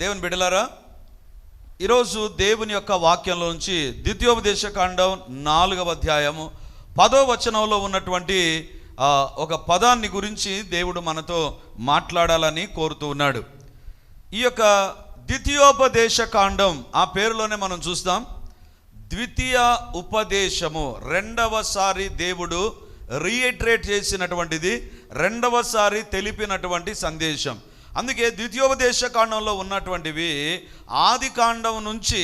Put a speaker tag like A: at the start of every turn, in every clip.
A: దేవుని బిడలారా ఈరోజు దేవుని యొక్క వాక్యంలో నుంచి ద్వితీయోపదేశ కాండం నాలుగవ అధ్యాయము పదో వచనంలో ఉన్నటువంటి ఒక పదాన్ని గురించి దేవుడు మనతో మాట్లాడాలని కోరుతూ ఉన్నాడు. ఈ యొక్క ద్వితీయోపదేశ కాండం ఆ పేరులోనే మనం చూస్తాం. ద్వితీయ ఉపదేశము రెండవసారి దేవుడు రీఎట్రేట్ చేసినటువంటిది రెండవసారి తెలిపినటువంటి సందేశం. అందుకే ద్వితీయోపదేశ కాండంలో ఉన్నటువంటివి ఆది కాండం నుంచి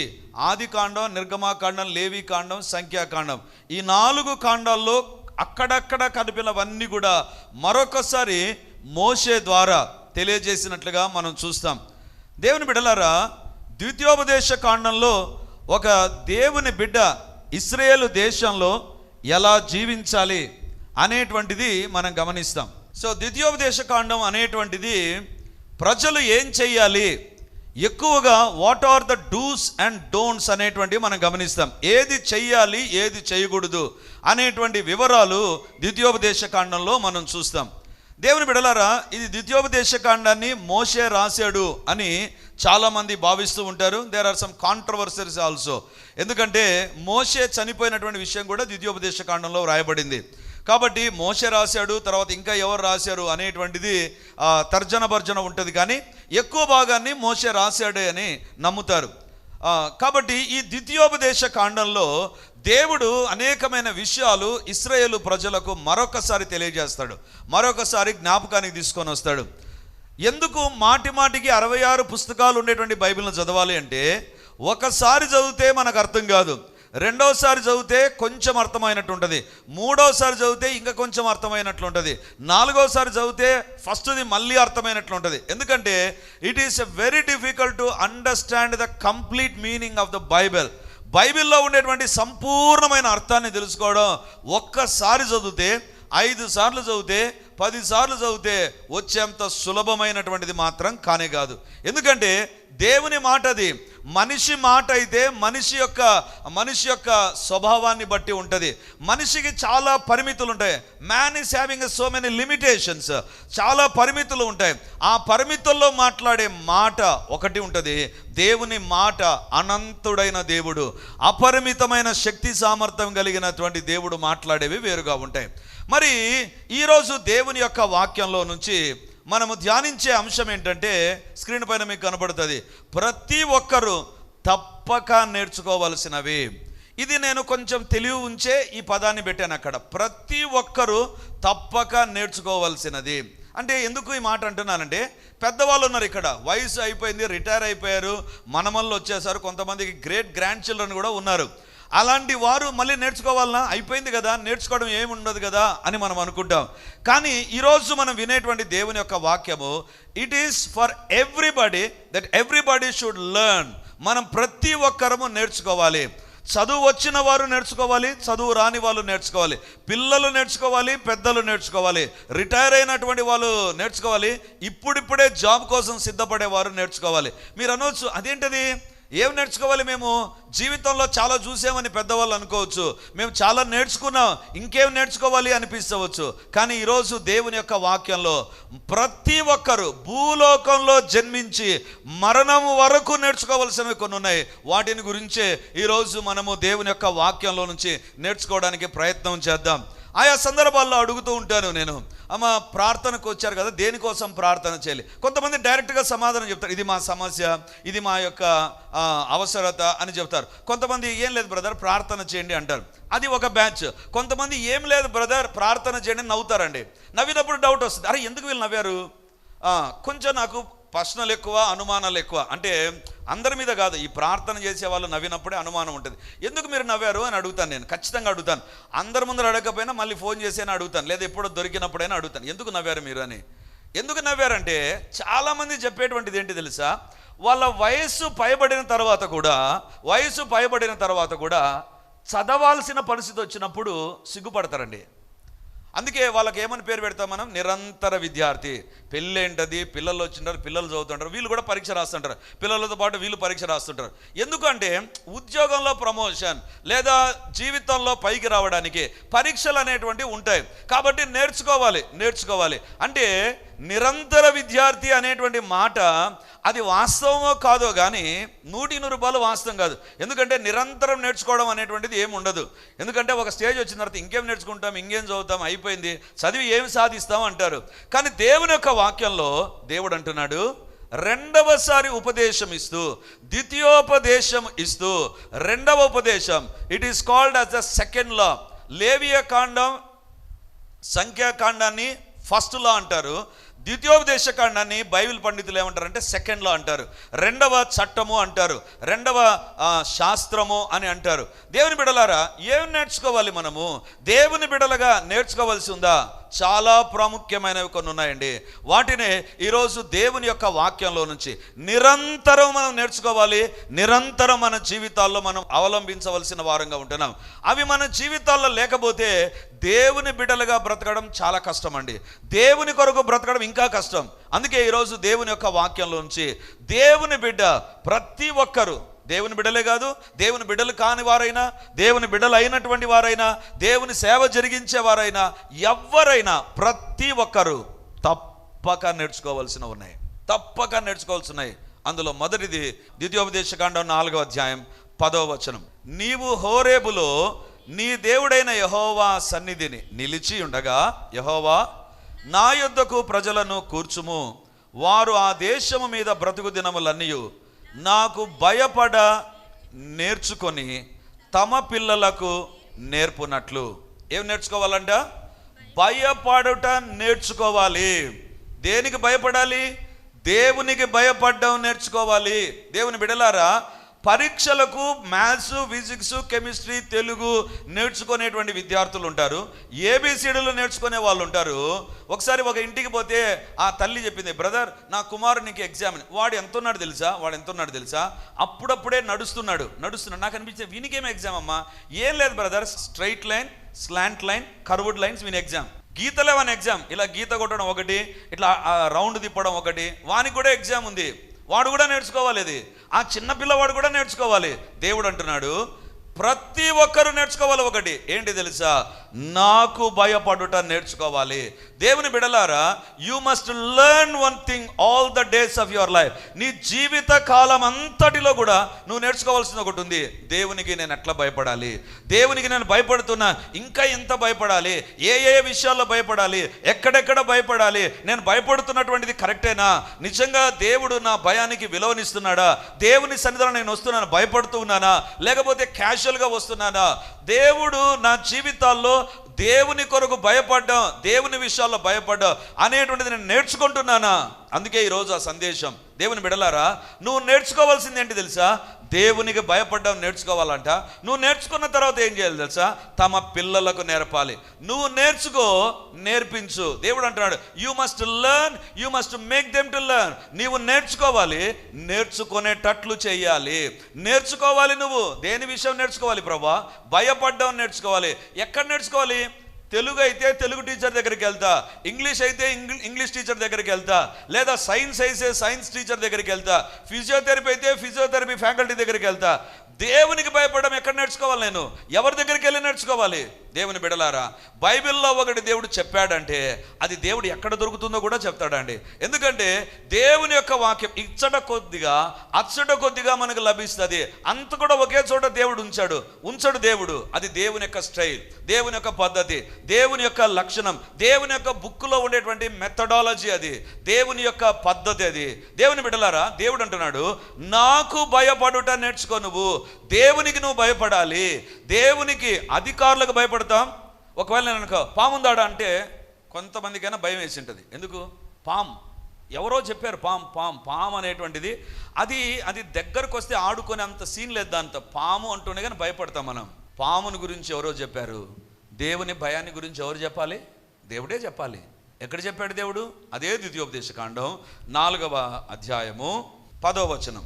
A: ఆది కాండం నిర్గమాకాండం లేవి కాండం సంఖ్యాకాండం ఈ నాలుగు కాండాల్లో అక్కడక్కడ కనిపినవన్నీ కూడా మరొకసారి మోషే ద్వారా తెలియజేసినట్లుగా మనం చూస్తాం. దేవుని బిడ్డలారా ద్వితీయోపదేశ కాండంలో ఒక దేవుని బిడ్డ ఇస్రాయేలు దేశంలో ఎలా జీవించాలి అనేటువంటిది మనం గమనిస్తాం. సో ద్వితీయోపదేశ కాండం అనేటువంటిది ప్రజలు ఏం చెయ్యాలి? ఎక్కువగా what are the dos and don'ts అనేటువంటివి మనం గమనిస్తాం. ఏది చెయ్యాలి ఏది చేయకూడదు అనేటువంటి వివరాలు ద్వితీయోపదేశ కాండంలో మనం చూస్తాం. దేవుని బిడలారా ఇది ద్వితీయోపదేశ కాండాన్ని మోషే రాశాడు అని చాలామంది భావిస్తూ ఉంటారు. There are some controversies also ఎందుకంటే మోషే చనిపోయినటువంటి విషయం కూడా ద్వితీయోపదేశ కాండంలో రాయబడింది కాబట్టి మోస రాశాడు తర్వాత ఇంకా ఎవరు రాశారు అనేటువంటిది తర్జన భర్జన ఉంటుంది. కానీ ఎక్కువ భాగాన్ని మోస రాశాడే అని నమ్ముతారు. కాబట్టి ఈ ద్వితీయోపదేశ కాండంలో దేవుడు అనేకమైన విషయాలు ఇస్రాయేలు ప్రజలకు మరొకసారి తెలియజేస్తాడు. మరొకసారి జ్ఞాపకానికి తీసుకొని వస్తాడు. ఎందుకు మాటి మాటికి అరవై ఆరు పుస్తకాలు ఉండేటువంటి బైబిల్ను చదవాలి అంటే ఒకసారి చదివితే మనకు అర్థం కాదు. రెండోసారి చదివితే కొంచెం అర్థమైనట్టు ఉంటుంది మూడోసారి చదివితే ఇంకా కొంచెం అర్థమైనట్లు ఉంటుంది నాలుగోసారి చదివితే ఫస్ట్ది మళ్ళీ అర్థమైనట్లు ఉంటుంది ఎందుకంటే it is a very difficult to understand the complete meaning of the Bible బైబిల్లో ఉండేటువంటి సంపూర్ణమైన అర్థాన్ని తెలుసుకోవడం ఒక్కసారి చదివితే ఐదు సార్లు చదివితే పది సార్లు చదివితే వచ్చేంత సులభమైనటువంటిది మాత్రం కానే కాదు. ఎందుకంటే దేవుని మాట అది మనిషి మాట అయితే మనిషి యొక్క మనిషి యొక్క స్వభావాన్ని బట్టి ఉంటుంది. మనిషికి చాలా పరిమితులు ఉంటాయి. Man is having so many limitations చాలా పరిమితులు ఉంటాయి. ఆ పరిమితుల్లో మాట్లాడే మాట ఒకటి ఉంటుంది. దేవుని మాట అనంతుడైన దేవుడు అపరిమితమైన శక్తి సామర్థ్యం కలిగినటువంటి దేవుడు మాట్లాడేవి వేరుగా ఉంటాయి. మరి ఈరోజు దేవుని యొక్క వాక్యంలో నుంచి మనము ధ్యానించే అంశం ఏంటంటే స్క్రీన్ పైన మీకు కనబడుతుంది ప్రతి ఒక్కరూ తప్పక నేర్చుకోవలసినవి. ఇది నేను కొంచెం తెలివి ఉంచే ఈ పదాన్ని పెట్టాను అక్కడ. ప్రతి ఒక్కరూ తప్పక నేర్చుకోవలసినది. అంటే ఎందుకు ఈ మాట అంటున్నానంటే పెద్దవాళ్ళు ఉన్నారు ఇక్కడ. వయసు అయిపోయింది రిటైర్ అయిపోయారు మనమల్లు వచ్చేసారు కొంతమందికి గ్రేట్ గ్రాండ్ చిల్డ్రన్ కూడా ఉన్నారు. అలాంటి వారు మళ్ళీ నేర్చుకోవాలన్నా అయిపోయింది కదా నేర్చుకోవడం ఏమి ఉండదు కదా అని మనం అనుకుంటాం. కానీ ఈరోజు మనం వినేటువంటి దేవుని యొక్క వాక్యము it is for everybody that everybody should learn మనం ప్రతి ఒక్కరము నేర్చుకోవాలి. చదువు వచ్చిన వారు నేర్చుకోవాలి చదువు రాని వాళ్ళు నేర్చుకోవాలి. పిల్లలు నేర్చుకోవాలి పెద్దలు నేర్చుకోవాలి. రిటైర్ అయినటువంటి వాళ్ళు నేర్చుకోవాలి. ఇప్పుడిప్పుడే జాబ్ కోసం సిద్ధపడే వారు నేర్చుకోవాలి. మీరు అనవచ్చు అదేంటది? ఏం నేర్చుకోవాలి మేము? జీవితంలో చాలా చూసామని పెద్దవాళ్ళు అనుకోవచ్చు. మేము చాలా నేర్చుకున్నాం. ఇంకేం నేర్చుకోవాలి అనిపిస్తవచ్చు. కానీ ఈరోజు దేవుని యొక్క వాక్యంలో ప్రతి ఒక్కరు భూలోకంలో జన్మించి మరణం వరకు నేర్చుకోవలసినవి కొన్ని ఉన్నాయి. వాటిని గురించే ఈరోజు మనము దేవుని యొక్క వాక్యంలో నుంచి నేర్చుకోవడానికి ప్రయత్నం చేద్దాం. ఆయా సందర్భాల్లో అడుగుతూ ఉంటాను నేను. అమ్మ ప్రార్థనకు వచ్చారు కదా దేనికోసం ప్రార్థన చేయాలి? కొంతమంది డైరెక్ట్గా సమాధానం చెప్తారు ఇది మా సమస్య ఇది మా యొక్క అవసరత అని చెప్తారు. కొంతమంది ఏం లేదు బ్రదర్ ప్రార్థన చేయండి అంటారు. అది ఒక బ్యాచ్ కొంతమంది ఏం లేదు బ్రదర్ ప్రార్థన చేయండి నవ్వుతారండి. నవ్వినప్పుడు డౌట్ వస్తుంది. అరే ఎందుకు వీళ్ళు నవ్వారు? కొంచెం నాకు ప్రశ్నలు ఎక్కువ అనుమానాలు ఎక్కువ. అంటే అందరి మీద కాదు ఈ ప్రార్థన చేసే వాళ్ళు నవ్వినప్పుడే అనుమానం ఉంటుంది. ఎందుకు మీరు నవ్వారు అని అడుగుతాను నేను ఖచ్చితంగా అడుగుతాను. అందరి ముందర అడగకపోయినా మళ్ళీ ఫోన్ చేసి అని అడుగుతాను లేదా ఎప్పుడో దొరికినప్పుడైనా అడుగుతాను. ఎందుకు నవ్వారు మీరు అని? ఎందుకు నవ్వారంటే చాలామంది చెప్పేటువంటిది ఏంటి తెలుసా? వాళ్ళ వయస్సు పైబడిన తర్వాత కూడా వయస్సు పైబడిన తర్వాత కూడా చదవాల్సిన పరిస్థితి వచ్చినప్పుడు సిగ్గుపడతారండి. అందుకే వాళ్ళకి ఏమని పేరు పెడతాం మనం? నిరంతర విద్యార్థి. పెళ్ళి ఏంటది పిల్లలు వచ్చింటారు పిల్లలు చదువుతుంటారు వీళ్ళు కూడా పరీక్ష రాస్తుంటారు. పిల్లలతో పాటు వీళ్ళు పరీక్ష రాస్తుంటారు. ఎందుకంటే ఉద్యోగంలో ప్రమోషన్ లేదా జీవితంలో పైకి రావడానికి పరీక్షలు అనేటువంటివి ఉంటాయి. కాబట్టి నేర్చుకోవాలి నేర్చుకోవాలి. అంటే నిరంతర విద్యార్థి అనేటువంటి మాట అది వాస్తవమో కాదో కానీ నూటి నూరు రూపాయలు వాస్తవం కాదు. ఎందుకంటే నిరంతరం నేర్చుకోవడం అనేటువంటిది ఏమి ఉండదు. ఎందుకంటే ఒక స్టేజ్ వచ్చిన తర్వాత ఇంకేం నేర్చుకుంటాం ఇంకేం చదువుతాం అయిపోయింది. చదివి ఏమి సాధిస్తాం అంటారు. కానీ దేవుని యొక్క వాక్యంలో దేవుడు అంటున్నాడు రెండవసారి ఉపదేశం ఇస్తూ ద్వితీయోపదేశం ఇస్తూ రెండవ ఉపదేశం. It is called as the second law లేవియ కాండం సంఖ్యాకాండాన్ని ఫస్ట్ లా అంటారు. ద్వితీయోపదేశ కాండాన్ని బైబిల్ పండితులు ఏమంటారు అంటే సెకండ్ లా అంటారు. రెండవ చట్టము అంటారు. రెండవ శాస్త్రము అని అంటారు. దేవుని బిడలారా ఏమి నేర్చుకోవాలి మనము? దేవుని బిడలగా నేర్చుకోవాల్సి ఉందా? చాలా ప్రాముఖ్యమైనవి కొన్ని ఉన్నాయండి. వాటిని ఈరోజు దేవుని యొక్క వాక్యంలో నుంచి నిరంతరం మనం నేర్చుకోవాలి నిరంతరం మన జీవితాల్లో మనం అవలంబించవలసిన వారంగా ఉంటున్నాం. అవి మన జీవితాల్లో లేకపోతే దేవుని బిడ్డలుగా బ్రతకడం చాలా కష్టం అండి దేవుని కొరకు బ్రతకడం ఇంకా కష్టం. అందుకే ఈరోజు దేవుని యొక్క వాక్యంలో నుంచి దేవుని బిడ్డ ప్రతి ఒక్కరు దేవుని బిడ్డలే కాదు దేవుని బిడ్డలు కాని వారైనా దేవుని బిడ్డలు అయినటువంటి వారైనా దేవుని సేవ జరిగించే వారైనా ఎవరైనా ప్రతి ఒక్కరు తప్పక నేర్చుకోవాల్సిన ఉన్నాయి. తప్పక నేర్చుకోవాల్సి ఉన్నాయి. అందులో మొదటిది ద్వితీయోపదేశకాండం నాలుగో అధ్యాయం పదో వచనం. నీవు హోరేబులో నీ దేవుడైన యహోవా సన్నిధిని నిలిచి ఉండగా యహోవా నా యొద్దకు ప్రజలను కూర్చుము. వారు ఆ దేశము మీద బ్రతుకు దినములన్నీ నాకు భయపడ నేర్చుకొని తమ పిల్లలకు నేర్పునట్లు. ఏం నేర్చుకోవాలంట? భయపడుట నేర్చుకోవాలి. దేనికి భయపడాలి? దేవునికి భయపడడం నేర్చుకోవాలి. దేవుని బిడలారా పరీక్షలకు మ్యాథ్స్ ఫిజిక్స్ కెమిస్ట్రీ తెలుగు నేర్చుకునేటువంటి విద్యార్థులు ఉంటారు. ఏబిసిడీలు నేర్చుకునే వాళ్ళు ఉంటారు. ఒకసారి ఒక ఇంటికి పోతే ఆ తల్లి చెప్పింది బ్రదర్ నా కుమారునికి ఎగ్జామ్ వాడు ఎంత ఉన్నాడు తెలుసా? వాడు ఎంత ఉన్నాడు తెలుసా? అప్పుడప్పుడే నడుస్తున్నాడు నడుస్తున్నాడు. నాకు అనిపించే వీనికేం ఎగ్జామ్ అమ్మా? ఏం లేదు brother straight line slant line curved lines వీని ఎగ్జామ్. గీతలే వాని ఎగ్జామ్? ఇలా గీత కొట్టడం ఒకటి ఇట్లా రౌండ్ తిప్పడం ఒకటి. వానికి కూడా ఎగ్జామ్ ఉంది. వాడు కూడా నేర్చుకోవాలి ఇది. ఆ చిన్న పిల్లవాడు కూడా నేర్చుకోవాలి. దేవుడు అంటున్నాడు ప్రతి ఒక్కరూ నేర్చుకోవాలి ఒకటి. ఏంటి తెలుసా? నాకు భయపడుట నేర్చుకోవాలి. దేవుని బిడలారా you must learn one thing all the days of your life నీ జీవిత కాలం అంతటిలో కూడా నువ్వు నేర్చుకోవాల్సింది ఒకటి ఉంది. దేవునికి నేను ఎట్లా భయపడాలి? దేవునికి నేను భయపడుతున్నా ఇంకా ఎంత భయపడాలి? ఏ ఏ విషయాల్లో భయపడాలి? ఎక్కడెక్కడ భయపడాలి? నేను భయపడుతున్నటువంటిది కరెక్టేనా? నిజంగా దేవుడు నా భయానికి విలువనిస్తున్నాడా? దేవుని సన్నిధానం నేను వస్తున్నాను భయపడుతూ ఉన్నానా? లేకపోతే క్యాషువల్గా వస్తున్నానా? దేవుడు నా జీవితాల్లో దేవుని కొరకు భయపడ్డం దేవుని విషయాల్లో భయపడ్డం అనేటువంటిది నేను నేర్చుకుంటున్నానా? అందుకే ఈరోజు ఆ సందేశం. దేవుని బిడలారా నువ్వు నేర్చుకోవాల్సింది ఏంటి తెలుసా? దేవునికి భయపడ్డం నేర్చుకోవాలంట. నువ్వు నేర్చుకున్న తర్వాత ఏం చేయాలి తెలుసా? తమ పిల్లలకు నేర్పాలి. నువ్వు నేర్చుకో నేర్పించు. దేవుడు అంటున్నాడు you must learn you must make them to learn నీవు నేర్చుకోవాలి నేర్చుకునేటట్లు చేయాలి నేర్చుకోవాలి నువ్వు. దేని విషయం నేర్చుకోవాలి ప్రభా? భయపడ్డం నేర్చుకోవాలి. ఎక్కడ నేర్చుకోవాలి? తెలుగు అయితే తెలుగు టీచర్ దగ్గరికి వెళ్తా. ఇంగ్లీష్ అయితే ఇంగ్లీష్ టీచర్ దగ్గరికి వెళ్తా. లేదా సైన్స్ అయితే సైన్స్ టీచర్ దగ్గరికి వెళ్తా. ఫిజియోథెరపీ అయితే ఫిజియోథెరపీ ఫ్యాకల్టీ దగ్గరికి వెళ్తా. దేవునికి భయపడడం ఎక్కడ నేర్చుకోవాలి నేను? ఎవరి దగ్గరికి వెళ్ళి నేర్చుకోవాలి? దేవుని బిడలారా బైబిల్లో ఒకటి దేవుడు చెప్పాడంటే అది దేవుడు ఎక్కడ దొరుకుతుందో కూడా చెప్తాడండి. ఎందుకంటే దేవుని యొక్క వాక్యం ఇచ్చట కొద్దిగా అచ్చట కొద్దిగా మనకు లభిస్తుంది. అంత కూడా ఒకే చోట దేవుడు ఉంచాడు. ఉంచడు దేవుడు. అది దేవుని యొక్క స్టైల్ దేవుని యొక్క పద్ధతి దేవుని యొక్క లక్షణం దేవుని యొక్క బుక్లో ఉండేటువంటి మెథడాలజీ అది దేవుని యొక్క పద్ధతి అది. దేవుని బిడ్డలారా దేవుడు అంటున్నాడు నాకు భయపడుట నేర్చుకో నువ్వు. దేవునికి నువ్వు భయపడాలి. దేవునికి అధికారులకు భయపడతాం ఒకవేళ నేను అనుకో పాముందాడా అంటే కొంతమందికైనా భయం వేసి ఉంటుంది. ఎందుకు? పాము. ఎవరో చెప్పారు పామ్ పామ్ పాము అనేటువంటిది. అది అది దగ్గరకు వస్తే ఆడుకునే అంత సీన్ లేదు దాంతో. పాము అంటూనే కానీ భయపడతాం మనం. పాముని గురించి ఎవరో చెప్పారు. దేవుని భయాన్ని గురించి ఎవరు చెప్పాలి? దేవుడే చెప్పాలి. ఎక్కడ చెప్పాడు దేవుడు? అదే ద్వితీయోపదేశ కాండం నాలుగవ అధ్యాయము పదో వచనం.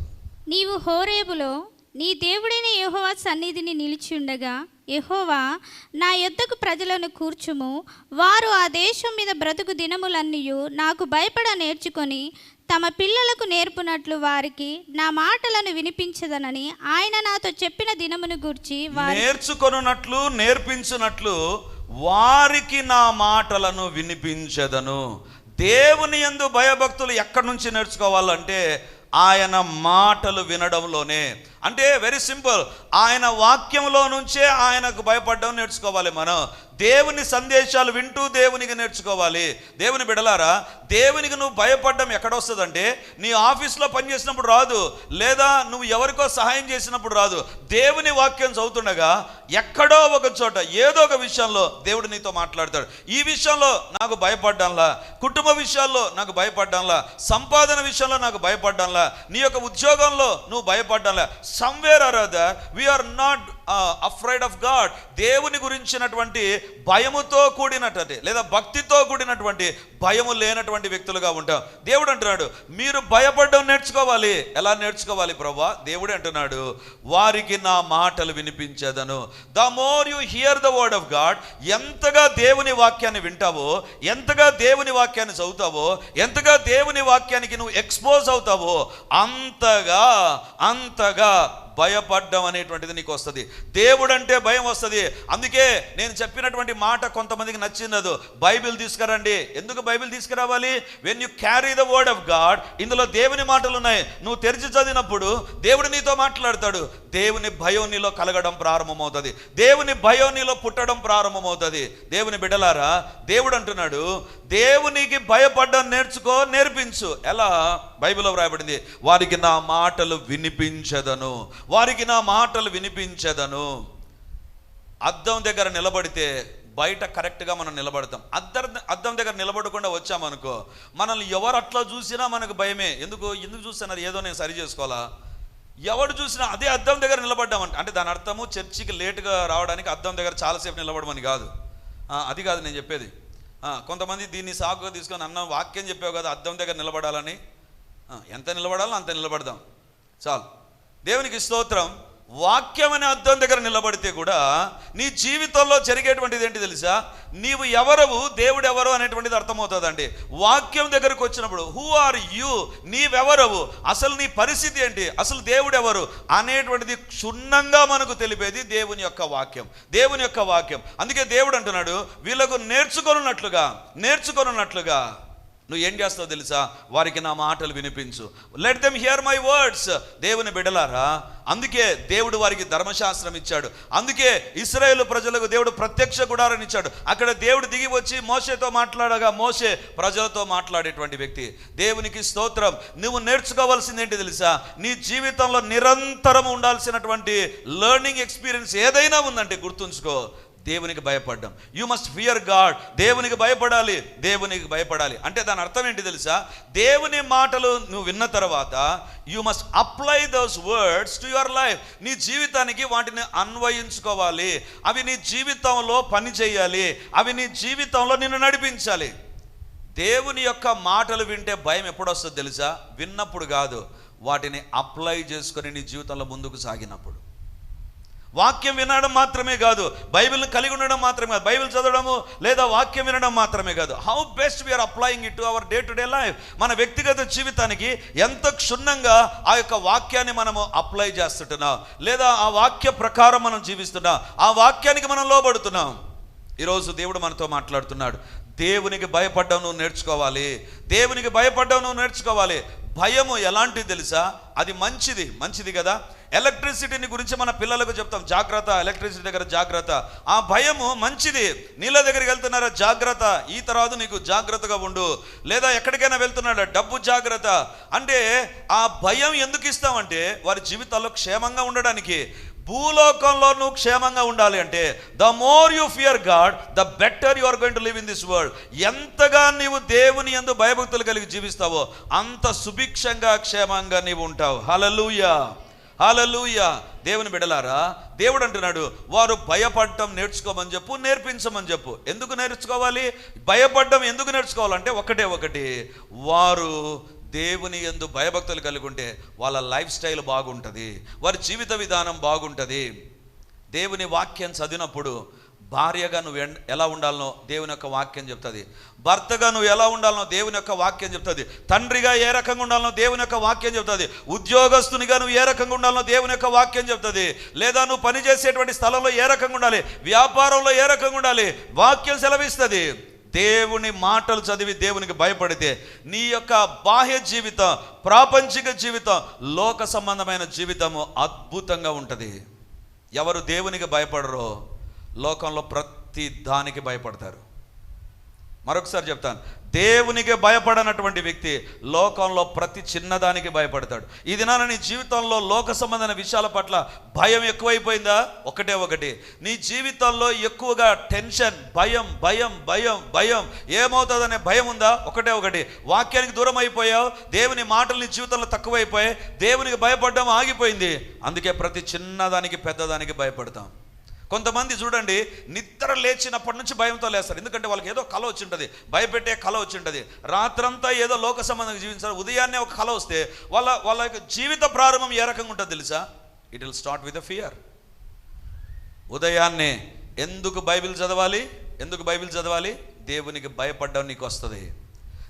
B: నీవు హోరేబులో నీ దేవుడైన యెహోవా సన్నిధిని నిలిచి ఉండగా యహోవా నా యొద్దకు ప్రజలను కూర్చుము. వారు ఆ దేశం మీద బ్రతుకు దినములన్నీ నాకు భయపడ నేర్చుకొని తమ పిల్లలకు నేర్పునట్లు వారికి నా మాటలను వినిపించదనని ఆయన నాతో చెప్పిన దినమును గూర్చి
A: నేర్చుకొనున్నట్లు నేర్పించునట్లు వారికి నా మాటలను వినిపించదను. దేవుని యందు భయభక్తులు ఎక్కడి నుంచి నేర్చుకోవాలంటే ఆయన మాటలు వినడంలోనే అంటే వెరీ సింపుల్ ఆయన వాక్యంలో నుంచే ఆయనకు భయపడడం నేర్చుకోవాలి మనం. దేవుని సందేశాలు వింటూ దేవునికి నేర్చుకోవాలి. దేవుని బిడలారా దేవునికి నువ్వు భయపడడం ఎక్కడొస్తుందంటే నీ ఆఫీస్లో పనిచేసినప్పుడు రాదు లేదా నువ్వు ఎవరికో సహాయం చేసినప్పుడు రాదు. దేవుని వాక్యం చదువుతుండగా ఎక్కడో ఒక చోట ఏదో ఒక విషయంలో దేవుడు నీతో మాట్లాడతాడు. ఈ విషయంలో నాకు భయపడ్డంలా కుటుంబ విషయాల్లో నాకు భయపడ్డంలా సంపాదన విషయంలో నాకు భయపడ్డంలా నీ యొక్క ఉద్యోగంలో నువ్వు భయపడ్డంలా somewhere or other we're not afraid of God దేవుని గురించినటువంటి భయముతో కూడినటువంటి లేదా భక్తితో కూడినటువంటి భయము లేనటువంటి వ్యక్తులుగా ఉంటాం. దేవుడు అంటున్నాడు మీరు భయపడడం నేర్చుకోవాలి. ఎలా నేర్చుకోవాలి ప్రభా? దేవుడు అంటున్నాడు వారికి నా మాటలు వినిపించేదను. The more you hear the word of God ఎంతగా దేవుని వాక్యాన్ని వింటావో ఎంతగా దేవుని వాక్యాన్ని చదువుతావో ఎంతగా దేవుని వాక్యానికి నువ్వు ఎక్స్పోజ్ అవుతావో అంతగా అంతగా 우리가 భయపడ్డం అనేటువంటిది నీకు వస్తుంది. దేవుడు అంటే భయం వస్తుంది. అందుకే నేను చెప్పినటువంటి మాట కొంతమందికి నచ్చినదు బైబిల్ తీసుకురండి. ఎందుకు బైబిల్ తీసుకురావాలి? When you carry the word of God ఇందులో దేవుని మాటలు ఉన్నాయి. నువ్వు తెరిచి చదివినప్పుడు దేవుడు నీతో మాట్లాడతాడు. దేవుని భయం నీలో కలగడం ప్రారంభమవుతుంది. దేవుని భయం నీలో పుట్టడం ప్రారంభమవుతుంది. దేవుని బిడలారా దేవుడు అంటున్నాడు దేవునికి భయపడ్డం నేర్చుకో నేర్పించు. ఎలా? బైబిల్లో వ్రాయబడింది వారికి నా మాటలు వినిపించదను. వారికి నా మాటలు వినిపించదను. అద్దం దగ్గర నిలబడితే బయట కరెక్ట్గా మనం నిలబడతాం. అద్దం అద్దం దగ్గర నిలబడకుండా వచ్చామనుకో మనల్ని ఎవరు అట్లా చూసినా మనకు భయమే. ఎందుకు? ఎందుకు చూస్తున్నారు? ఏదో నేను సరి చేసుకోవాలా? ఎవడు చూసినా అదే అద్దం దగ్గర నిలబడ్డామంట అంటే దాని అర్థము చర్చికి లేటుగా రావడానికి అద్దం దగ్గర చాలాసేపు నిలబడమని కాదు. అది కాదు నేను చెప్పేది. కొంతమంది దీన్ని సాకుగా తీసుకొని అన్న వాక్యం చెప్పావు కదా అద్దం దగ్గర నిలబడాలని. ఎంత నిలబడాలో అంత నిలబడదాం. చాలు. దేవునికి స్తోత్రం వాక్యం అనే అర్థం దగ్గర నిలబడితే కూడా నీ జీవితంలో జరిగేటువంటిది ఏంటి తెలుసా? నీవు ఎవరవు దేవుడు ఎవరు అనేటువంటిది అర్థమవుతుందండి. వాక్యం దగ్గరకు వచ్చినప్పుడు హూ ఆర్ యు నీవెవరవు? అసలు నీ పరిస్థితి ఏంటి? అసలు దేవుడు ఎవరు? అనేటువంటిది క్షుణ్ణంగా మనకు తెలిపేది దేవుని యొక్క వాక్యం. దేవుని యొక్క వాక్యం. అందుకే దేవుడు అంటున్నాడు వీళ్ళకు నేర్చుకొనున్నట్లుగా నేర్చుకొనున్నట్లుగా నువ్వు ఏం చేస్తావు తెలుసా? వారికి నా మాటలు వినిపించు. Let them hear my words దేవుని బిడలారా అందుకే దేవుడు వారికి ధర్మశాస్త్రం ఇచ్చాడు. అందుకే ఇస్రాయేల్ ప్రజలకు దేవుడు ప్రత్యక్ష గుడారాన్ని ఇచ్చాడు. అక్కడ దేవుడు దిగి వచ్చి మోసేతో మాట్లాడగా మోసే ప్రజలతో మాట్లాడేటువంటి వ్యక్తి. దేవునికి స్తోత్రం. నువ్వు నేర్చుకోవాల్సింది ఏంటి తెలుసా? నీ జీవితంలో నిరంతరం ఉండాల్సినటువంటి లెర్నింగ్ ఎక్స్పీరియన్స్ ఏదైనా ఉందంటే గుర్తుంచుకో. దేవునికి భయపడ్డం. యు మస్ట్ ఫియర్ గాడ్ దేవునికి భయపడాలి. దేవునికి భయపడాలి. అంటే దాని అర్థం ఏంటి తెలుసా? దేవుని మాటలు నువ్వు విన్న తర్వాత you must apply those words to your life నీ జీవితానికి వాటిని అన్వయించుకోవాలి. అవి నీ జీవితంలో పని చేయాలి. అవి నీ జీవితంలో నిన్ను నడిపించాలి. దేవుని యొక్క మాటలు వింటే భయం ఎప్పుడొస్తుందో తెలుసా? విన్నప్పుడు కాదు. వాటిని అప్లై చేసుకొని నీ జీవితంలో ముందుకు సాగినప్పుడు. వాక్యం వినడం మాత్రమే కాదు బైబిల్ని కలిగి ఉండడం మాత్రమే కాదు బైబిల్ చదవడము లేదా వాక్యం వినడం మాత్రమే కాదు. How best we're applying it to our day to day life మన వ్యక్తిగత జీవితానికి ఎంత క్షుణ్ణంగా ఆ యొక్క వాక్యాన్ని మనము అప్లై చేస్తుంటున్నాం? లేదా ఆ వాక్య ప్రకారం మనం జీవిస్తున్నాం? ఆ వాక్యానికి మనం లోబడుతున్నాం? ఈరోజు దేవుడు మనతో మాట్లాడుతున్నాడు. దేవునికి భయపడ్డం నువ్వు నేర్చుకోవాలి. దేవునికి భయపడ్డం నువ్వు నేర్చుకోవాలి. భయము ఎలాంటిది తెలుసా? అది మంచిది మంచిది కదా? ఎలక్ట్రిసిటీని గురించి మన పిల్లలకు చెప్తాం. జాగ్రత్త ఎలక్ట్రిసిటీ దగ్గర జాగ్రత్త. ఆ భయము మంచిది. నీళ్ళ దగ్గరికి వెళ్తున్నారా? జాగ్రత్త. ఈ తర్వాత నీకు జాగ్రత్తగా ఉండు. లేదా ఎక్కడికైనా వెళ్తున్నాడా? డబ్బు జాగ్రత్త. అంటే ఆ భయం ఎందుకు ఇస్తామంటే వారి జీవితాల్లో క్షేమంగా ఉండడానికి. భూలోకంలో నువ్వు క్షేమంగా ఉండాలి అంటే the more you fear God the better you are going to live in this world ఎంతగా నీవు దేవుని ఎందు భయభక్తులు కలిగి జీవిస్తావో అంత సుభిక్షంగా క్షేమంగా నీవు ఉంటావు. హలలుయా హలలుయా దేవుని బిడలారా దేవుడు అంటున్నాడు వారు భయపడటం నేర్చుకోమని చెప్పు నేర్పించమని చెప్పు. ఎందుకు నేర్చుకోవాలి? భయపడడం ఎందుకు నేర్చుకోవాలంటే ఒకటే ఒకటి. వారు దేవుని ఎందు భయభక్తులు కలిగి ఉంటే వాళ్ళ లైఫ్ స్టైల్ బాగుంటుంది వారి జీవిత విధానం బాగుంటుంది. దేవుని వాక్యం చదివినప్పుడు భార్యగా నువ్వు ఎన్- ఎలా ఉండాలనో దేవుని యొక్క వాక్యం చెప్తుంది. భర్తగా నువ్వు ఎలా ఉండాలనో దేవుని యొక్క వాక్యం చెప్తుంది. తండ్రిగా ఏ రకంగా ఉండాలనో దేవుని యొక్క వాక్యం చెప్తుంది. ఉద్యోగస్తునిగా నువ్వు ఏ రకంగా ఉండాలనో దేవుని యొక్క వాక్యం చెప్తుంది. లేదా నువ్వు పనిచేసేటువంటి స్థలంలో ఏ రకంగా ఉండాలి వ్యాపారంలో ఏ రకంగా ఉండాలి వాక్యం సెలవిస్తుంది. దేవుని మాటలు చదివి దేవునికి భయపడితే నీ యొక్క బాహ్య జీవితం ప్రాపంచిక జీవితం లోక సంబంధమైన జీవితము అద్భుతంగా ఉంటుంది. ఎవరు దేవునికి భయపడరో లోకంలో ప్రతి దానికి భయపడతారు. మరొకసారి చెప్తాను. దేవునికి భయపడనటువంటి వ్యక్తి లోకంలో ప్రతి చిన్నదానికి భయపడతాడు. ఈ దినాన నీ జీవితంలో లోక సంబంధమైన విషయాల పట్ల భయం ఎక్కువైపోయిందా? ఒకటే ఒకటి. నీ జీవితంలో ఎక్కువగా టెన్షన్ భయం భయం భయం భయం ఏమవుతుందనే భయం ఉందా? ఒకటే ఒకటి. వాక్యానికి దూరం అయిపోయావు దేవుని మాటలు నీ జీవితంలో తక్కువైపోయాయి దేవునికి భయపడడం ఆగిపోయింది. అందుకే ప్రతి చిన్నదానికి పెద్దదానికి భయపడతాం. కొంతమంది చూడండి నిద్ర లేచినప్పటి నుంచి భయంతో లేస్తారు. ఎందుకంటే వాళ్ళకి ఏదో కళ వచ్చి ఉంటుంది భయపెట్టే కళ వచ్చి ఉంటుంది రాత్రంతా ఏదో లోక సంబంధంగా జీవించారు. ఉదయాన్నే ఒక కళ వస్తే వాళ్ళ వాళ్ళ యొక్క జీవిత ప్రారంభం ఏ రకంగా ఉంటుంది తెలుసా? It will start with a fear ఉదయాన్నే ఎందుకు బైబిల్ చదవాలి? ఎందుకు బైబిల్ చదవాలి? దేవునికి భయపడ్డం నీకు వస్తుంది.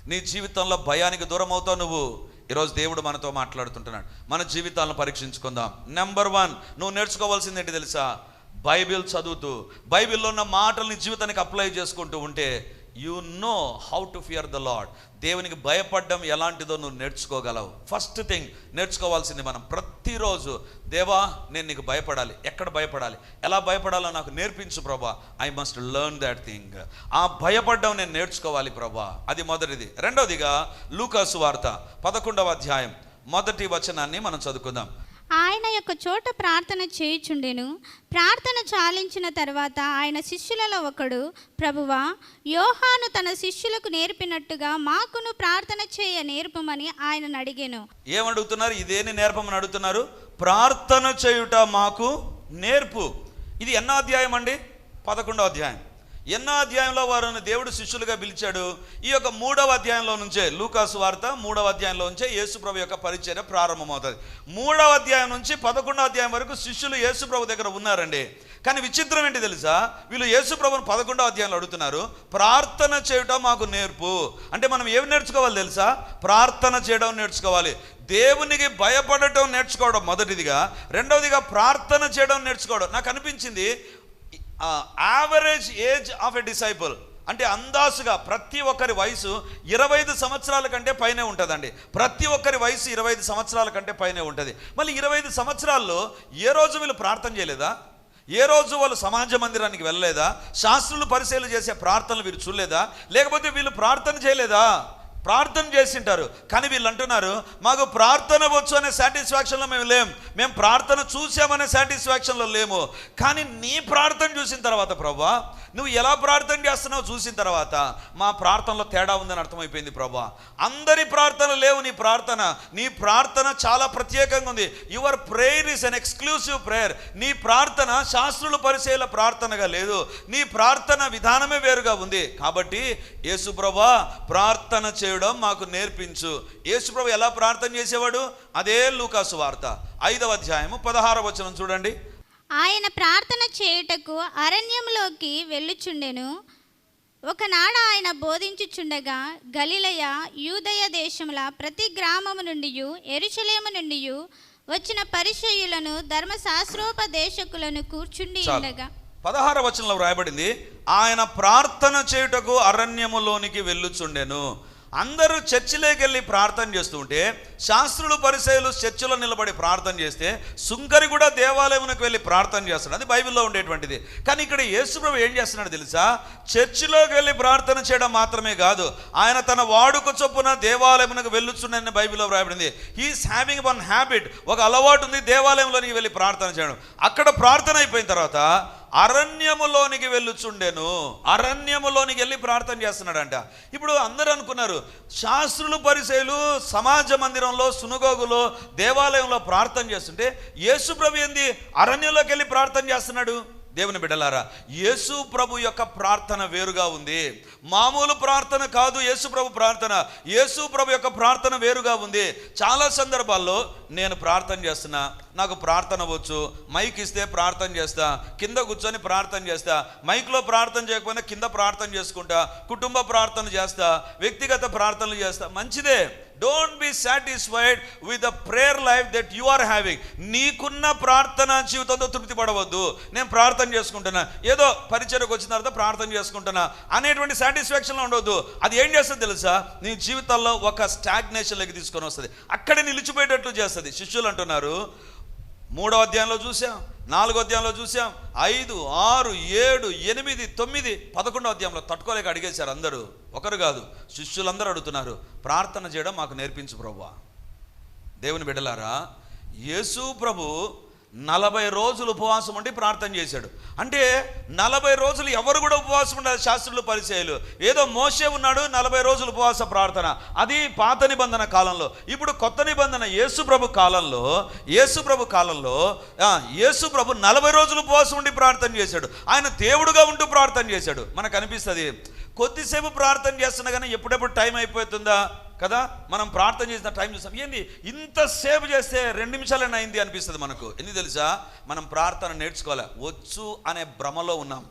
A: నీ జీవితంలో భయానికి దూరం అవుతావు నువ్వు. ఈరోజు దేవుడు మనతో మాట్లాడుతుంటున్నాడు. మన జీవితాలను పరీక్షించుకుందాం. నెంబర్ వన్ నువ్వు నేర్చుకోవాల్సింది ఏంటి తెలుసా? బైబిల్ చదువుతూ బైబిల్లో ఉన్న మాటల్ని జీవితానికి అప్లై చేసుకుంటూ ఉంటే you know how to fear the Lord దేవునికి భయపడడం ఎలాంటిదో నువ్వు నేర్చుకోగలవు. ఫస్ట్ థింగ్ నేర్చుకోవాల్సింది మనం ప్రతిరోజు దేవా నేను నీకు భయపడాలి. ఎక్కడ భయపడాలి? ఎలా భయపడాలో నాకు నేర్పించు ప్రభా. I must learn that thing ఆ భయపడడం నేను నేర్చుకోవాలి ప్రభా. అది మొదటిది. రెండవదిగా లూకాసు వార్త పదకొండవ అధ్యాయం మొదటి వచనాన్ని మనం చదువుకుందాం.
B: ఆయన యొక్క చోట ప్రార్థన చేయుచుండెను. ప్రార్థన చాలించిన తర్వాత ఆయన శిష్యులలో ఒకడు ప్రభువా యోహాను తన శిష్యులకు నేర్పినట్టుగా మాకును ప్రార్థన చేయ నేర్పమని ఆయనను అడిగాను.
A: ఏమడుగుతున్నారు? ఇదేని నేర్పమని అడుగుతున్నారు. ప్రార్థన చేయుట మాకు నేర్పు. ఇది ఎన్నో అధ్యాయం అండి పదకొండో అధ్యాయం. ఎన్నో అధ్యాయంలో వారిని దేవుడు శిష్యులుగా పిలిచాడు. ఈ యొక్క మూడవ అధ్యాయంలో నుంచే లూకాసు వార్త మూడవ అధ్యాయంలో నుంచే యేసుప్రభు యొక్క పరిచర్య ప్రారంభమవుతుంది. మూడవ అధ్యాయం నుంచి పదకొండవ అధ్యాయం వరకు శిష్యులు యేసుప్రభు దగ్గర ఉన్నారండి. కానీ విచిత్రం ఏంటి తెలుసా? వీళ్ళు యేసుప్రభుని పదకొండవ అధ్యాయంలో అడుగుతున్నారు. ప్రార్థన చేయటం మాకు నేర్పు. అంటే మనం ఏమి నేర్చుకోవాలి తెలుసా? ప్రార్థన చేయడం నేర్చుకోవాలి. దేవునికి భయపడటం నేర్చుకోవడం మొదటిదిగా. రెండవదిగా ప్రార్థన చేయడం నేర్చుకోవడం. నాకు అనిపించింది average age of a disciple అంటే అందాసుగా ప్రతి ఒక్కరి వయసు ఇరవై ఐదు సంవత్సరాల కంటే పైనే ఉంటుందండి. ప్రతి ఒక్కరి వయసు ఇరవై ఐదు సంవత్సరాల కంటే పైనే ఉంటుంది. మళ్ళీ ఇరవై ఐదు సంవత్సరాల్లో ఏ రోజు వీళ్ళు ప్రార్థన చేయలేదా? ఏ రోజు వాళ్ళు సమాజ మందిరానికి వెళ్ళలేదా? శాస్త్రులు పరిశీలన చేసే ప్రార్థనలు వీరు చూడలేదా? లేకపోతే వీళ్ళు ప్రార్థన చేయలేదా? ప్రార్థన చేసింటారు. కానీ వీళ్ళు అంటున్నారు మాకు ప్రార్థన వచ్చు అనే సాటిస్ఫాక్షన్లో మేము లేం. మేము ప్రార్థన చూసామనే సాటిస్ఫాక్షన్లో లేము. కానీ నీ ప్రార్థన చూసిన తర్వాత ప్రభా నువ్వు ఎలా ప్రార్థన చేస్తున్నావు చూసిన తర్వాత మా ప్రార్థనలో తేడా ఉందని అర్థమైపోయింది ప్రభా. అందరి ప్రార్థన లేవు నీ ప్రార్థన. నీ ప్రార్థన చాలా ప్రత్యేకంగా ఉంది. Your prayer is an exclusive prayer నీ ప్రార్థన శాస్త్రుల పరిశీల ప్రార్థనగా లేదు. నీ ప్రార్థన విధానమే వేరుగా ఉంది. కాబట్టి యేసుప్రభా ప్రార్థన చే చేయడం మాకు నేర్పించు. యేసుప్రభు ఎలా ప్రార్థన చేసేవాడు? అదే లూకాసు వార్త. ఐదవ అధ్యాయము పదహారవ వచనం చూడండి.
B: ఆయన ప్రార్థన చేయుటకు అరణ్యంలోకి వెళ్ళుచుండెను. ఒకనాడు ఆయన బోధించుచుండగా గలిలయ యూదయ దేశముల ప్రతి గ్రామము నుండి ఎరుషలేము నుండి వచ్చిన పరిచయులను ధర్మశాస్త్రోపదేశకులను కూర్చుండి. ఉండగా.
A: పదహార వచనంలో వ్రాయబడింది ఆయన ప్రార్థన చేయుటకు అరణ్యములోనికి వెళ్ళుచుండెను. అందరూ చర్చిలోకి వెళ్ళి ప్రార్థన చేస్తూ ఉంటే శాస్త్రులు పరిచయులు చర్చిలో నిలబడి ప్రార్థన చేస్తే సుంకరి కూడా దేవాలయమునకు వెళ్ళి ప్రార్థన చేస్తాడు అది బైబిల్లో ఉండేటువంటిది. కానీ ఇక్కడ యేసుప్రభు ఏం చేస్తున్నాడు తెలుసా? చర్చిలోకి వెళ్ళి ప్రార్థన చేయడం మాత్రమే కాదు ఆయన తన వాడుక చొప్పున దేవాలయమునకు వెళ్ళుచుండని బైబిల్లో వ్రాయబడింది. హీస్ హ్యావింగ్ వన్ హ్యాబిట్ ఒక అలవాటు ఉంది దేవాలయంలోనికి వెళ్ళి ప్రార్థన చేయడం. అక్కడ ప్రార్థన అయిపోయిన తర్వాత అరణ్యములోనికి వెళ్ళుచుండెను. అరణ్యములోనికి వెళ్ళి ప్రార్థన చేస్తున్నాడంట. ఇప్పుడు అందరూ అనుకున్నారు శాస్త్రులు పరిచయులు సమాజ మందిరంలో సునుగోగులో దేవాలయంలో ప్రార్థన చేస్తుంటే యేసుప్రభు ఏంది? అరణ్యంలోకి వెళ్ళి ప్రార్థన చేస్తున్నాడు. దేవుని బిడ్డలారా యేసు ప్రభు యొక్క ప్రార్థన వేరుగా ఉంది. మామూలు ప్రార్థన కాదు యేసు ప్రభు ప్రార్థన. యేసు ప్రభు యొక్క ప్రార్థన వేరుగా ఉంది. చాలా సందర్భాల్లో నేను ప్రార్థన చేస్తున్నా నాకు ప్రార్థన వచ్చు మైక్ ఇస్తే ప్రార్థన చేస్తా కింద కూర్చొని ప్రార్థన చేస్తా మైక్లో ప్రార్థన చేయకపోయినా కింద ప్రార్థన చేసుకుంటా కుటుంబ ప్రార్థన చేస్తా వ్యక్తిగత ప్రార్థనలు చేస్తా మంచిదే. Don't be satisfied with the prayer life that you are having నీకున్న ప్రార్థన జీవితంతో తృప్తి పడవద్దు. నేను ప్రార్థన చేసుకుంటున్నా. ఏదో పరిచయకు వచ్చిన తర్వాత ప్రార్థన చేసుకుంటున్నా. అనేటువంటి సాటిస్ఫాక్షన్లో ఉండవద్దు అది ఏం చేస్తుంది తెలుసా? నీ జీవితంలో ఒక స్టాగ్నేషన్లోకి తీసుకొని వస్తుంది. అక్కడే నిలిచిపోయేటట్లు చేస్తుంది. శిష్యులు అంటున్నారు. మూడో అధ్యాయంలో చూసాం. నాలుగో అధ్యాయంలో చూసాం. ఐదు ఆరు ఏడు ఎనిమిది తొమ్మిది పదకొండో అధ్యాయంలో తట్టుకోలేక అడిగేశారు అందరూ. ఒకరు కాదు శిష్యులందరూ అడుగుతున్నారు ప్రార్థన చేయడం మాకు నేర్పించు ప్రభు దేవుని బిడ్డలారా యేసు ప్రభు నలభై రోజులు ఉపవాసం ఉండి ప్రార్థన చేశాడు. అంటే నలభై రోజులు ఎవరు కూడా ఉపవాసం ఉండాలి? శాస్త్రులు పరిచయలు. ఏదో మోసే ఉన్నాడు నలభై రోజులు ఉపవాస ప్రార్థన. అది పాత నిబంధన కాలంలో. ఇప్పుడు కొత్త నిబంధన యేసుప్రభు కాలంలో యేసుప్రభు కాలంలో యేసుప్రభు నలభై రోజులు ఉపవాసం ఉండి ప్రార్థన చేశాడు. ఆయన దేవుడుగా ఉంటూ ప్రార్థన చేశాడు. మనకు అనిపిస్తుంది కొద్దిసేపు ప్రార్థన చేస్తున్నా కానీ ఎప్పుడెప్పుడు టైం అయిపోతుందా? కదా? మనం ప్రార్థన చేసిన టైం చూస్తాం ఏంది? ఇంతసేపు చేస్తే రెండు నిమిషాలైనా అయింది అనిపిస్తుంది మనకు. ఎందుకు తెలుసా? మనం ప్రార్థన నేర్చుకోవాలి? వచ్చు అనే భ్రమలో ఉన్నాం.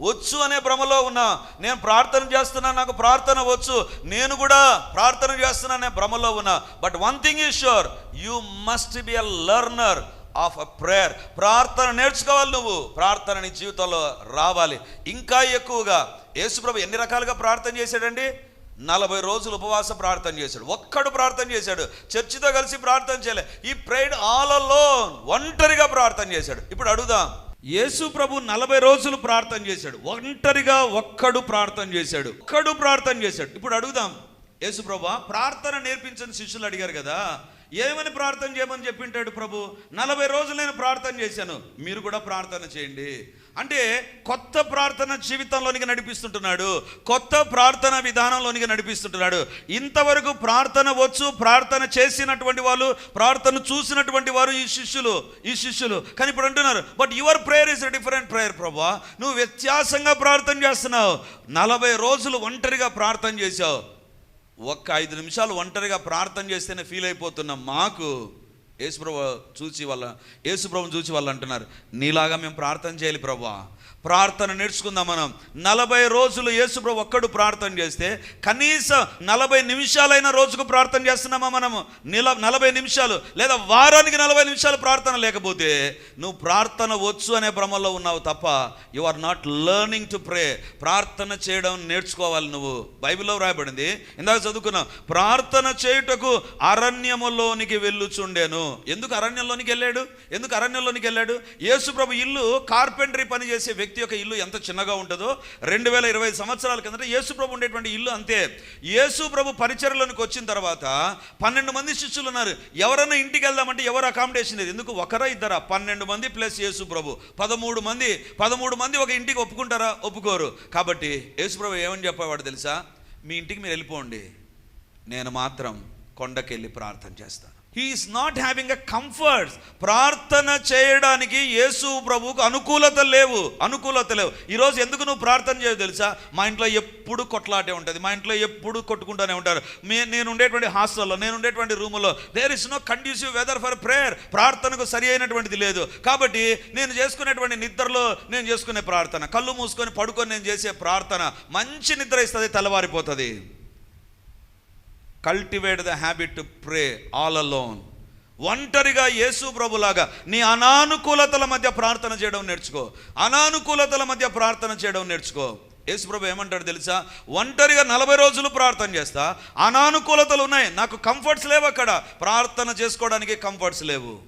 A: వచ్చు అనే భ్రమలో ఉన్నా. నేను ప్రార్థన చేస్తున్నా నాకు ప్రార్థన వచ్చు. నేను కూడా ప్రార్థన చేస్తున్నా అనే భ్రమలో ఉన్నా. But one thing is sure you must be a learner of a prayer ప్రార్థన నేర్చుకోవాలి నువ్వు. ప్రార్థన నీ జీవితంలో రావాలి. ఇంకా ఎక్కువగా యేసుప్రభు ఎన్ని రకాలుగా ప్రార్థన చేశాడండి? నలభై రోజులు ఉపవాస ప్రార్థన చేశాడు. ఒక్కడు ప్రార్థన చేశాడు. చర్చితో కలిసి ప్రార్థన చేయలే. ఈ ప్రైడ్ ఆల్ అలోన్ ఒంటరిగా ప్రార్థన చేశాడు. ఇప్పుడు అడుగుదాం. యేసు ప్రభు నలభై రోజులు ప్రార్థన చేశాడు. ఒంటరిగా ఒక్కడు ప్రార్థన చేశాడు. ఒక్కడు ప్రార్థన చేశాడు. ఇప్పుడు అడుగుదాం. యేసు ప్రభు ప్రార్థన నేర్పించని శిష్యులు అడిగారు కదా. ఏమని ప్రార్థన చేయమని చెప్పింటాడు ప్రభు? నలభై రోజులు నేను ప్రార్థన చేశాను. మీరు కూడా ప్రార్థన చేయండి. అంటే కొత్త ప్రార్థన జీవితంలోనికి నడిపిస్తుంటున్నాడు. కొత్త ప్రార్థన విధానంలోనికి నడిపిస్తుంటున్నాడు. ఇంతవరకు ప్రార్థన వచ్చు ప్రార్థన చేసినటువంటి వాళ్ళు ప్రార్థన చూసినటువంటి వారు ఈ శిష్యులు ఈ శిష్యులు. కానీ ఇప్పుడు అంటున్నారు but your prayer is different prayer ప్రభా. నువ్వు వ్యత్యాసంగా ప్రార్థన చేస్తున్నావు. నలభై రోజులు ఒంటరిగా ప్రార్థన చేశావు. ఒక్క ఐదు నిమిషాలు ఒంటరిగా ప్రార్థన చేస్తేనే ఫీల్ అయిపోతున్నాం మాకు యేసుప్రభు చూసి వాళ్ళ యేసుప్రభుని చూసి వాళ్ళు అంటున్నారు నీలాగా మేము ప్రార్థన చేయాలి ప్రభా. ప్రార్థన నేర్చుకుందాం మనం. నలభై రోజులు యేసుప్రభు ఒక్కడు ప్రార్థన చేస్తే కనీసం నలభై నిమిషాలైన రోజుకు ప్రార్థన చేస్తున్నామా మనము? నిల నలభై నిమిషాలు లేదా వారానికి నలభై నిమిషాలు ప్రార్థన లేకపోతే నువ్వు ప్రార్థన వచ్చు అనే భ్రమలో ఉన్నావు తప్ప you are not learning to pray ప్రార్థన చేయడం నేర్చుకోవాలి నువ్వు. బైబిల్లో వ్రాయబడింది. ఇందాక చదువుకున్నావు ప్రార్థన చేయుటకు అరణ్యములోనికి వెళ్ళుచుండేను. ఎందుకు అరణ్యంలోనికి వెళ్ళాడు? ఎందుకు అరణ్యంలోనికి వెళ్ళాడు? యేసుప్రభు ఇల్లు కార్పెంటరీ పని చేసే వ్యక్తి యొక్క ఇల్లు ఎంత చిన్నగా ఉంటుందో రెండు వేల ఇరవై సంవత్సరాల కిందట యేసు ప్రభు ఉండేటువంటి ఇల్లు అంతే. యేసు ప్రభు పరిచయలోనికి వచ్చిన తర్వాత పన్నెండు మంది శిష్యులు ఉన్నారు. ఎవరైనా ఇంటికి వెళ్దామంటే ఎవరు అకామిడేషన్ లేదు. ఎందుకు ఒకరా ఇద్దరా? పన్నెండు మంది ప్లస్ యేసు ప్రభు. పదమూడు మంది. పదమూడు మంది ఒక ఇంటికి ఒప్పుకుంటారా? ఒప్పుకోరు. కాబట్టి యేసుప్రభు ఏమని చెప్పేవాడు తెలుసా? మీ ఇంటికి మీరు వెళ్ళిపోండి. నేను మాత్రం కొండకెళ్ళి ప్రార్థన చేస్తాను he is not having a comforts ప్రార్థన చేయడానికి యేసు ప్రభుకు అనుకూలత లేవు. అనుకూలత లేవు. ఈరోజు ఎందుకు నువ్వు ప్రార్థన చేయవు తెలుసా? మా ఇంట్లో ఎప్పుడు కొట్లాటే ఉంటుంది. మా ఇంట్లో ఎప్పుడు కొట్టుకుంటూనే ఉంటారు. మీ నేను ఉండేటువంటి హాస్టల్లో నేను ఉండేటువంటి రూములో there is no conducive weather for prayer ప్రార్థనకు సరి అయినటువంటిది లేదు. కాబట్టి నేను చేసుకునేటువంటి నిద్రలో నేను చేసుకునే ప్రార్థన. కళ్ళు మూసుకొని పడుకొని నేను చేసే ప్రార్థన మంచి నిద్ర ఇస్తుంది తెల్లవారిపోతుంది. Cultivate the habit to pray all alone ఒంటరిగా యేసు ప్రభులాగా నీ అనానుకూలతల మధ్య ప్రార్థన చేయడం నేర్చుకో. అనానుకూలతల మధ్య ప్రార్థన చేయడం నేర్చుకో. యేసు ప్రభు ఏమంటాడు తెలుసా? ఒంటరిగా నలభై రోజులు ప్రార్థన చేస్తా. అనానుకూలతలు ఉన్నాయి. నాకు కంఫర్ట్స్ లేవు అక్కడ. ప్రార్థన చేసుకోవడానికి కంఫర్ట్స్ లేవు.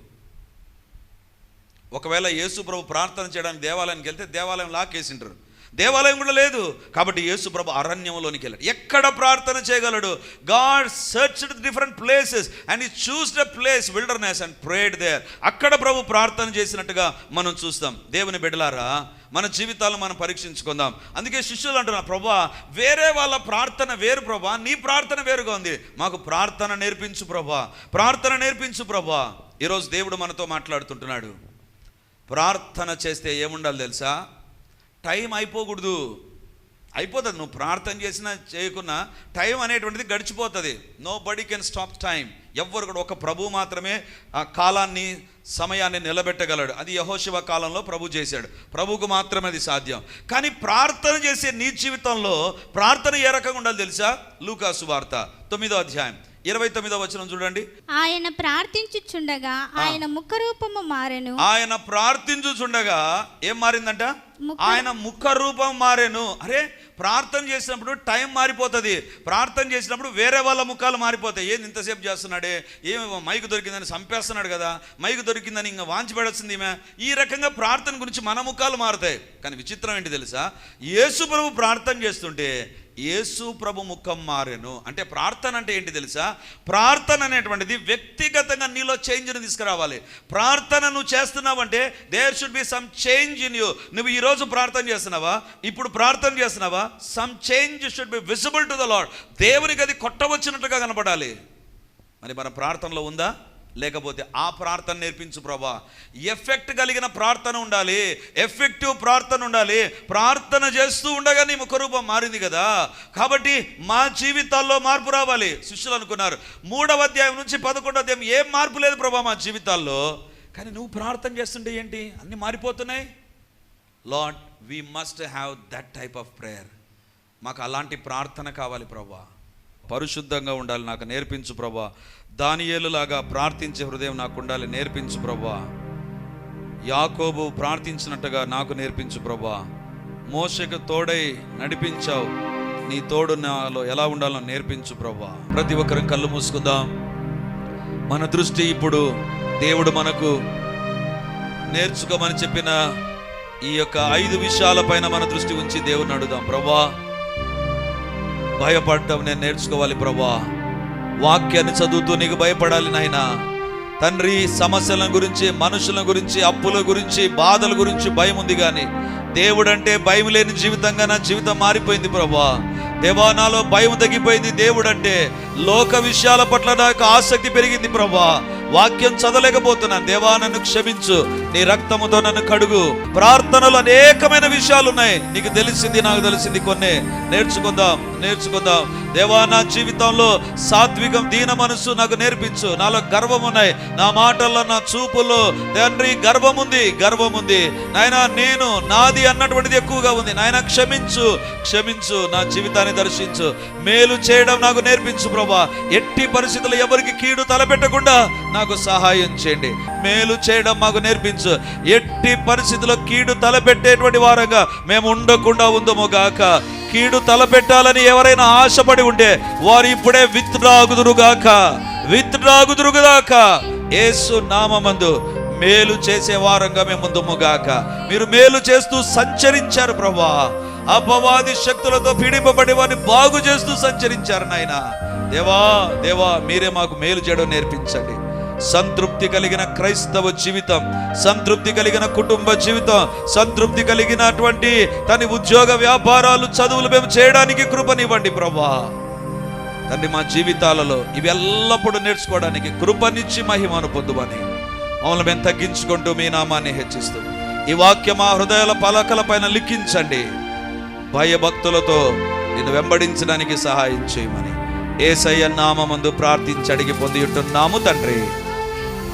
A: ఒకవేళ యేసు ప్రభు ప్రార్థన చేయడానికి దేవాలయానికి వెళ్తే దేవాలయం లాకేసింటారు దేవాలయం కూడా లేదు. కాబట్టి యేసు ప్రభు అరణ్యంలోనికి వెళ్ళాడు. ఎక్కడ ప్రార్థన చేయగలడు? God search different places and he choose the place wilderness and prayed there. అక్కడ ప్రభు ప్రార్థన చేసినట్టుగా మనం చూస్తాం. దేవుని బిడ్డలారా మన జీవితాలను మనం పరీక్షించుకుందాం. అందుకే శిష్యులు అంటున్నారు ప్రభా వేరే వాళ్ళ ప్రార్థన వేరు ప్రభా నీ ప్రార్థన వేరుగా ఉంది. మాకు ప్రార్థన నేర్పించు ప్రభా ప్రార్థన నేర్పించు ప్రభా. ఈరోజు దేవుడు మనతో మాట్లాడుతుంటున్నాడు. ప్రార్థన చేస్తే ఏముండాలి తెలుసా? టైం అయిపోకూడదు. అయిపోతుంది. నువ్వు ప్రార్థన చేసినా చేయకున్నా టైం అనేటువంటిది గడిచిపోతుంది. Nobody can stop time ఎవ్వరు కూడా ఒక ప్రభు మాత్రమే ఆ కాలాన్ని సమయాన్ని నిలబెట్టగలడు. అది యహోశివ కాలంలో ప్రభు చేశాడు. ప్రభువుకు మాత్రమే అది సాధ్యం. కానీ ప్రార్థన చేసే నీ జీవితంలో ప్రార్థన ఏ రకంగా ఉండాలి తెలుసా? లూకాసు వార్త తొమ్మిదో అధ్యాయం. ఇరవై తొమ్మిదో వచనం చూడండి.
B: ఆయన ప్రార్థించుచుండగా ఆయన ముఖరూపము మారెను.
A: ఆయన ప్రార్థించుచుండగా ఏం మారిందంట? ఆయన ముఖ రూపం మారేను. అరే ప్రార్థన చేసినప్పుడు టైం మారిపోతుంది. ప్రార్థన చేసినప్పుడు వేరే వాళ్ళ ముఖాలు మారిపోతాయి. ఏది ఇంతసేపు చేస్తున్నాడే? ఏమి మైకు దొరికిందని చంపేస్తున్నాడు కదా. మైకు దొరికిందని ఇంకా వాంచి పడొచ్చింది ఈమె. ఈ రకంగా ప్రార్థన గురించి మన ముఖాలు మారుతాయి. కానీ విచిత్రం ఏంటి తెలుసా? యేసు ప్రభు ప్రార్థన చేస్తుంటే యేసు ప్రభు ముఖం మారెను. అంటే ప్రార్థన అంటే ఏంటి తెలుసా? ప్రార్థన అనేటువంటిది వ్యక్తిగతంగా నీలో చేంజ్ని తీసుకురావాలి. ప్రార్థన నువ్వు చేస్తున్నావంటే there should be some change in you నువ్వు ఈరోజు ప్రార్థన చేస్తున్నావా? ఇప్పుడు ప్రార్థన చేస్తున్నావా? Some change should be visible to the Lord దేవునికి అది కొట్టవచ్చినట్లుగా కనపడాలి. మరి మన ప్రార్థనలో ఉందా? లేకపోతే ఆ ప్రార్థన నేర్పించు ప్రభా. ఎఫెక్ట్ కలిగిన ప్రార్థన ఉండాలి. ఎఫెక్టివ్ ప్రార్థన ఉండాలి. ప్రార్థన చేస్తూ ఉండగా నీ ముఖరూపం మారింది కదా. కాబట్టి మా జీవితాల్లో మార్పు రావాలి. శిష్యులు అనుకున్నారు. మూడవ అధ్యాయం నుంచి పదకొండవ అధ్యాయం ఏం మార్పు లేదు ప్రభా మా జీవితాల్లో. కానీ నువ్వు ప్రార్థన చేస్తుంటే ఏంటి? అన్ని మారిపోతున్నాయి. Lord we must have that type of prayer మాకు అలాంటి ప్రార్థన కావాలి ప్రభా. పరిశుద్ధంగా ఉండాలి. నాకు నేర్పించు ప్రభా. దానియేలులాగా ప్రార్థించే హృదయం నాకు ఉండాలి నేర్పించు ప్రభా. యాకోబు ప్రార్థించినట్టుగా నాకు నేర్పించు ప్రభా. మోసకు తోడై నడిపించావు నీ తోడు నాలో ఎలా ఉండాలో నేర్పించు ప్రభా. ప్రతి ఒక్కరం కళ్ళు మూసుకుందాం. మన దృష్టి ఇప్పుడు దేవుడు మనకు నేర్చుకోమని చెప్పిన ఈ యొక్క ఐదు విషయాలపైన మన దృష్టి ఉంచి దేవుని అడుగుదాం. ప్రభా భయపడటం నేను నేర్చుకోవాలి ప్రభా. వాక్యాన్ని చదువుతూ నీకు భయపడాలి నాయనా. తండ్రి సమస్యల గురించి మనుషుల గురించి అప్పుల గురించి బాధల గురించి భయం ఉంది కానీ దేవుడంటే భయం లేని జీవితంగా నా జీవితం మారిపోయింది ప్రభా. దేవా నాలో భయం తగ్గిపోయింది దేవుడంటే లోక విషయాల పట్ల నాకు ఆసక్తి పెరిగింది ప్రభా. వాక్యం చదవలేకపోతున్నాను. దేవా నన్ను క్షమించు. నీ రక్తముతో నన్ను కడుగు. ప్రార్థనలు అనేకమైన విషయాలు ఉన్నాయి నీకు తెలిసింది నాకు తెలిసింది కొన్ని. నేర్చుకుందాం నేర్చుకుందాం. దేవా నా జీవితంలో సాత్వికం దీన మనసు నాకు నేర్పించు. నాలో గర్వం ఉన్నాయి నా మాటల్లో నా చూపుల్లో తండ్రి గర్వం ఉంది గర్వం ఉంది నాయన నేను నాది అన్నటువంటిది ఎక్కువగా ఉంది. నాయన క్షమించు క్షమించు నా జీవితాన్ని దర్శించు. మేలు చేయడం నాకు నేర్పించు ప్రభా. ఎట్టి పరిస్థితులు ఎవరికి కీడు తలపెట్టకుండా నాకు సహాయం చేయండి. మేలు చేయడం మాకు నేర్పించు. ఎట్టి పరిస్థితుల్లో కీడు తలపెట్టేటువంటి వారంగా మేము ఉండకుండా ఉందము గాక. కీడు తలపెట్టాలని ఎవరైనా ఆశపడి ఉంటే వారు ఇప్పుడే విత్డ్రాగుదురుగాక విత్డ్రాగుదురుగాక ఏసు నామమందు మేలు చేసే వారంగా మేము ముందుముగాక మీరు మేలు చేస్తూ సంచరించారు ప్రభా అపవాది శక్తులతో పీడింపబడి వారిని బాగు చేస్తూ సంచరించారు నాయన. దేవా దేవా మీరే మాకు మేలు చేయడం నేర్పించండి. సంతృప్తి కలిగిన క్రైస్తవ జీవితం సంతృప్తి కలిగిన కుటుంబ జీవితం సంతృప్తి కలిగినటువంటి తన ఉద్యోగ వ్యాపారాలు చదువులు మేము చేయడానికి కృపనివ్వండి ప్రభా తండ్రి మా జీవితాలలో ఇవి ఎల్లప్పుడూ నేర్చుకోవడానికి కృపనిచ్చి మహిమను పొందువని మమ్మల్ని మేము తగ్గించుకుంటూ మీ నామాన్ని హెచ్చిస్తూ ఈ వాక్యం మా హృదయాల పలకల పైన లిఖించండి. భయభక్తులతో నేను వెంబడించడానికి సహాయం చేయమని ఏసయ్య నామందు ప్రార్థించి అడిగి పొంది ఉంటున్నాము తండ్రి.